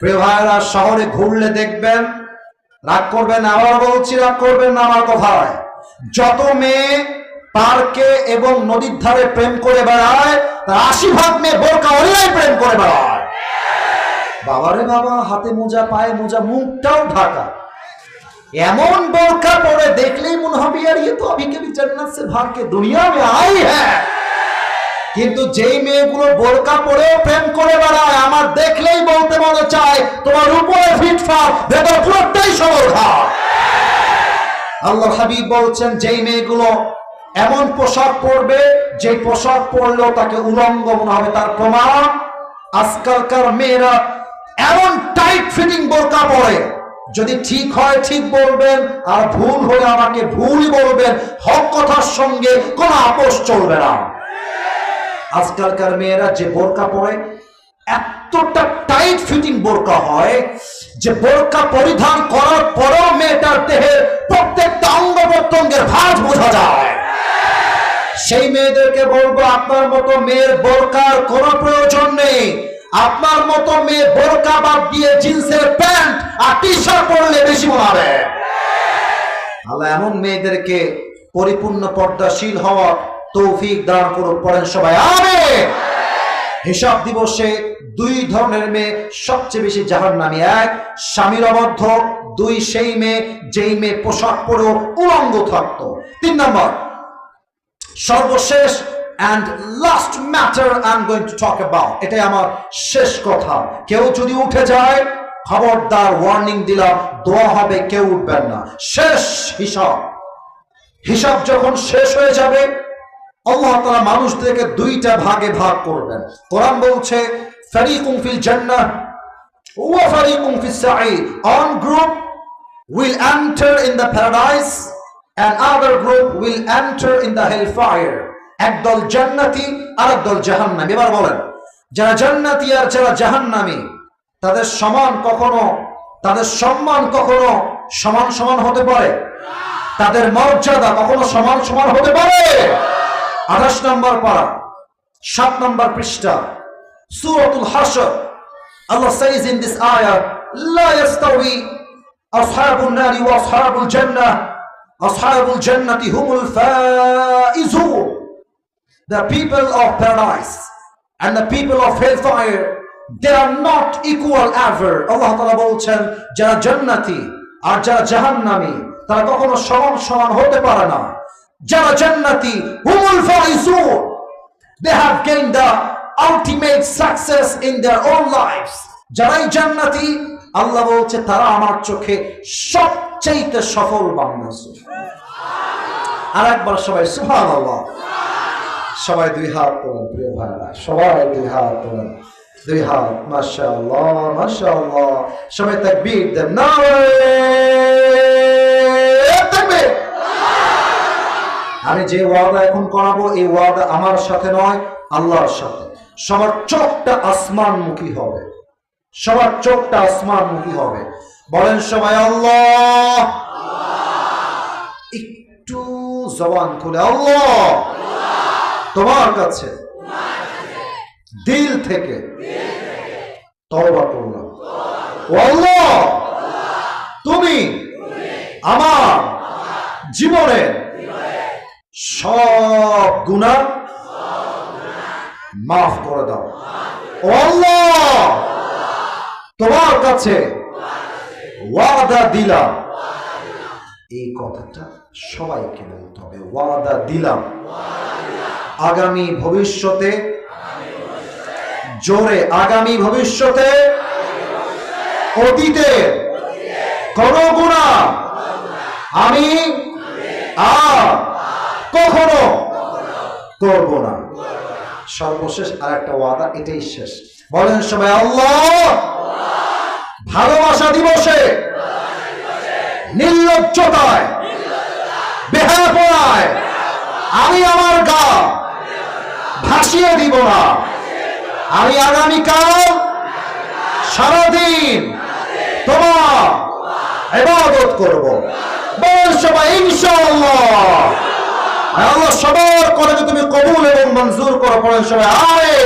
প্রিয় শহরে ঘুরলে দেখবেন, রাগ করবেন, আবার বলছি রাগ করবেন না আমার কথায়। যত মেয়ে পার্কে এবং নদীর ধারে প্রেম করে বেড়ায়, তার আশি ভাগ মেয়ে বোরকা ওরাই প্রেম করে বেড়ায়। বাবারে বাবা, হাতে মোজা, পায়ে মোজা, মুখটাও ঢাকা। এমন বোরকা পরে দেখলেই মনে হবে, আর ইয়ে তো আমি কেবি জান্নাত সে ভাগ্যে দুনিয়া মে আই হ্যাঁ কিন্তু যেই মেয়েগুলো বোরকা পরেও প্রেম করে বেড়ায় তোমার উপরে ফিটফাট, ভেতর পুরোটাই সবল ঘাট আল্লাহ হাবিব বলছেন, যেই মেয়েগুলো এমন পোশাক পরবে যে পোশাক পরলেও তাকে উলঙ্গ মনে হবে। তার প্রমাণ, আজকালকার মেয়েরা এমন টাইট ফিটিং বোরকা পরে। যদি ঠিক হয় ঠিক বলবেন, আর ভুল হলে আমাকে ভুলই বলবেন, হক কথার সঙ্গে কোনো আপোষ চলবে না। আজকালকার মেয়েরা যে বোরকা পরে এতটা টাইট ফিটিং বোরকা হয় যে বোরকা পরিধান করার পরেও মেয়েটার দেহের প্রত্যেকটা অঙ্গ প্রত্যঙ্গের বোঝা যায়। সেই মেয়েদেরকে বলব, আপনার মতো মেয়ের বোরকার প্রয়োজন নেই। আপনার মতো মেয়ে বোরকা বাদ দিয়ে জিন্সের প্যান্ট আর টি শার্ট পরলে বেশি এমন মেয়েদেরকে পরিপূর্ণ পর্দাশীল হওয়া তৌফিক দান করুন, পড়েন সবাই, আমিন। হিসাব দিবসে দুই ধরনের মেয়ে, সবচেয়ে বেশি জাহার নামি এক, স্বামীর অবদ্ধ, দুই সেই মেয়ে, যেই মেয়ে পোশাক পরেও উলঙ্গ থাকতো। তিন নম্বর, সর্বশেষ and last matter I am going to talk about এটাই আমার শেষ কথা। কেউ যদি উঠে যায়, খবরদার ওয়ার্নিং দিলাম, দোয়া হবে, কেউ উঠবেন না। শেষ হিসাব। হিসাব যখন শেষ হয়ে যাবে আল্লাহ তাআলা মানুষদেরকে দুইটা ভাগে ভাগ করবেন। কোরআন বলছে, ফারিকুম ফিল জান্নাহ ওয়া the hellfire একদল জান্নাতি আর একদল জাহান্নামী। এবার বলেন, যারা জান্নাতি আর যারা জাহান্নামী, তাদের সমান কখনো, তাদের সম্মান কখনো সমান সমান হতে পারে? তাদের মর্যাদা কখনো সমান সমান হতে পারে? আঠাশ নম্বর পারা সাত নম্বর পৃষ্ঠা সুরতুল হাসর Allah says in this ayah لا يستوي أصحاب النار وأصحاب الجنة أصحاب الجنة هم الفائزون the people of paradise and the people of hellfire they are not equal ever Allah তাআলা বলছেন যারা জান্নাতি আর যারা জাহান্নামী তারা কখনো সমান সমান হতে পারে না যারা জান্নাতি, হুমুল Faizun they have gained the ultimate success in their own lives. যারাই জান্নাতি, আল্লাহ বলছে, তারা আমার চোখে সবচেয়ে সফল বান্দা আর একবার সবাই, সুবহানাল্লাহ। সবাই দুই হাত তোলেন, প্রিয় ভাইরা। সবাই দুই হাত তোলেন। দুই হাত, মাশাআল্লাহ মাশাআল্লাহ। সবাই তাকবীর দেন নারে তাকবীর আমি যে ওয়াদা এখন করাবো, এই ওয়াদা আমার সাথে নয়, আল্লাহর সাথে। সবার চোখটা আসমানমুখী হবে। সবার চোখটা আসমানমুখী হবে। বলেন সবাই, আল্লাহ! একটু জবান খুলে, আল্লাহ! তোমার কাছে, দিল থেকে, তওবা করলাম। আল্লাহ! তুমি, আমার জীবনের সব গুণা মাফ করে দাও। আল্লাহ! তোমার কাছে ওয়াদা দিলাম। এই কথাটা সবাইকে বলতে হবে। ওয়াদা দিলাম। আগামী ভবিষ্যতে জোরে আগামী ভবিষ্যতে অতীতে কোন গুণা আমি আর কখনো করব না সর্বশেষ আর একটা ওয়াদা, এটাই শেষ। বলেন সবাই, আল্লাহ! ভালোবাসা দিবসে নির্লজ্জতায় বেহাপনায় আমি আমার গা ভাসিয়ে দিব না। আমি আগামীকাল সারাদিন তোমার ইবাদত করব। আল্লাহ সবার করে তুমি কবুল এবং মঞ্জুর করো পড়ে সবাই আরে